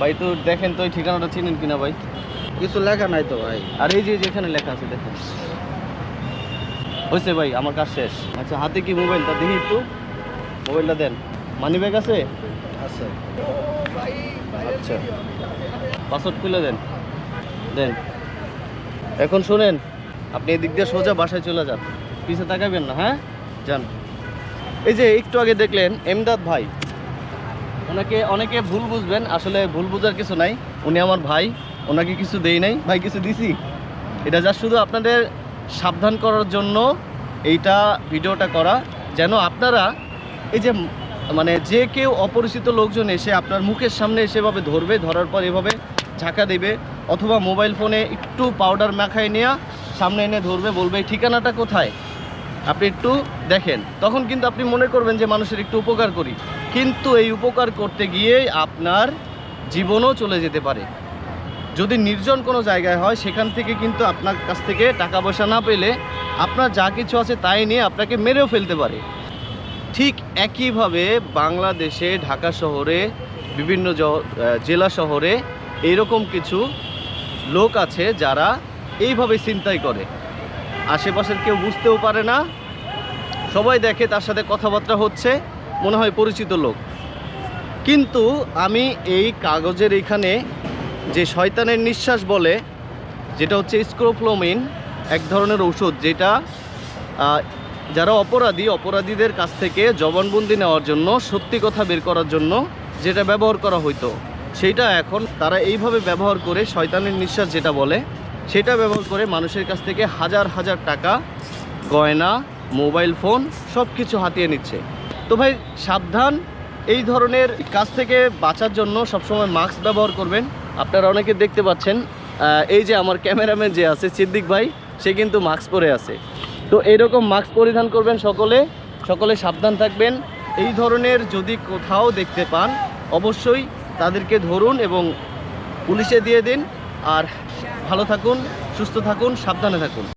ভাই তো দেখেন তো এই ঠিকানাটা চিনেন কিনা ভাই? কিছু লেখা নাই তো ভাই। আর এই যে যেখানে লেখা আছে দেখেন। হয়েছে ভাই আমার কাজ শেষ। আচ্ছা হাতে কি মোবাইলটা? দেখি একটু। মোবাইলটা দেন। মানি ব্যাগ আছে? আছে। আচ্ছা। পাসওয়ার্ড খুলে দেন। দেন। এখন শুনেন আপনি এদিক দিয়ে সোজা বাসায় চলে যান। পিছে তাকাবেন না হ্যাঁ? যান। এই যে একটু আগে দেখলেন এমদাদ ভাই। ওনাকে অনেকে ভুল বুঝবেন আসলে ভুল বুঝার কিছু নাই। উনি আমার ভাই ওনাকে কিছু দেই নাই। ভাই কিছু দিছি? এটা যা শুধু আপনাদের সাবধান করার জন্য এইটা ভিডিওটা করা যেন আপনারা এই যে মানে যে কেউ অপরিচিত লোকজন এসে আপনার মুখের সামনে এসে এভাবে ধরবে ধরার পর এভাবে ঝাঁকা দেবে অথবা মোবাইল ফোনে একটু পাউডার মাখায় নেওয়া সামনে এনে ধরবে বলবে "এই ঠিকানাটা কোথায়? আপনি একটু দেখেন। তখন কিন্তু আপনি মনে করবেন যে মানুষের একটু উপকার করি। কিন্তু এই উপকার করতে গিয়ে আপনার জীবনও চলে যেতে পারে। যদি নির্জন কোনো জায়গায় হয়, সেখান থেকে কিন্তু আপনার কাছ থেকে টাকা পয়সা না পেলে আপনার যা কিছু আছে তাই নিয়ে আপনাকে মেরেও ফেলতে পারে। ঠিক একইভাবে বাংলাদেশে, ঢাকা শহরে, বিভিন্ন জেলা শহরে এইরকম কিছু লোক আছে যারা এইভাবে চিন্তাই করে। আশেপাশের কেউ বুঝতেও পারে না। সবাই দেখে তার সাথে কথাবার্তা হচ্ছে। মনে হয় পরিচিত লোক। কিন্তু আমি এই কাগজের এখানে যে শয়তানের নিঃশ্বাস বলে, যেটা হচ্ছে স্ক্রোফ্লোমিন, এক ধরনের ঔষধ যেটা যারা অপরাধী, অপরাধীদের কাছ থেকে জবানবন্দি নেওয়ার জন্য, সত্যি কথা বের করার জন্য যেটা ব্যবহার করা হইতো সেইটা এখন তারা এইভাবে ব্যবহার করে শয়তানের নিঃশ্বাস যেটা বলে, সেটা ব্যবহার করে মানুষের কাছ থেকে হাজার হাজার টাকা, গয়না, মোবাইল ফোন সব কিছু হাতিয়ে নিচ্ছে। তো ভাই, সাবধান। এই ধরনের কাজ থেকে বাঁচার জন্য সবসময় মাস্ক ব্যবহার করবেন। আপনারা অনেকে দেখতে পাচ্ছেন এই যে আমার ক্যামেরাম্যান যে আছে, সিদ্দিক ভাই, সে কিন্তু মাস্ক পরে আছে। তো এইরকম মাস্ক পরিধান করবেন সকলে। সকলে সাবধান থাকবেন। এই ধরনের যদি কোথাও দেখতে পান, অবশ্যই তাদেরকে ধরুন এবং পুলিশে দিয়ে দিন। আর ভালো থাকুন, সুস্থ থাকুন, সাবধানে থাকুন।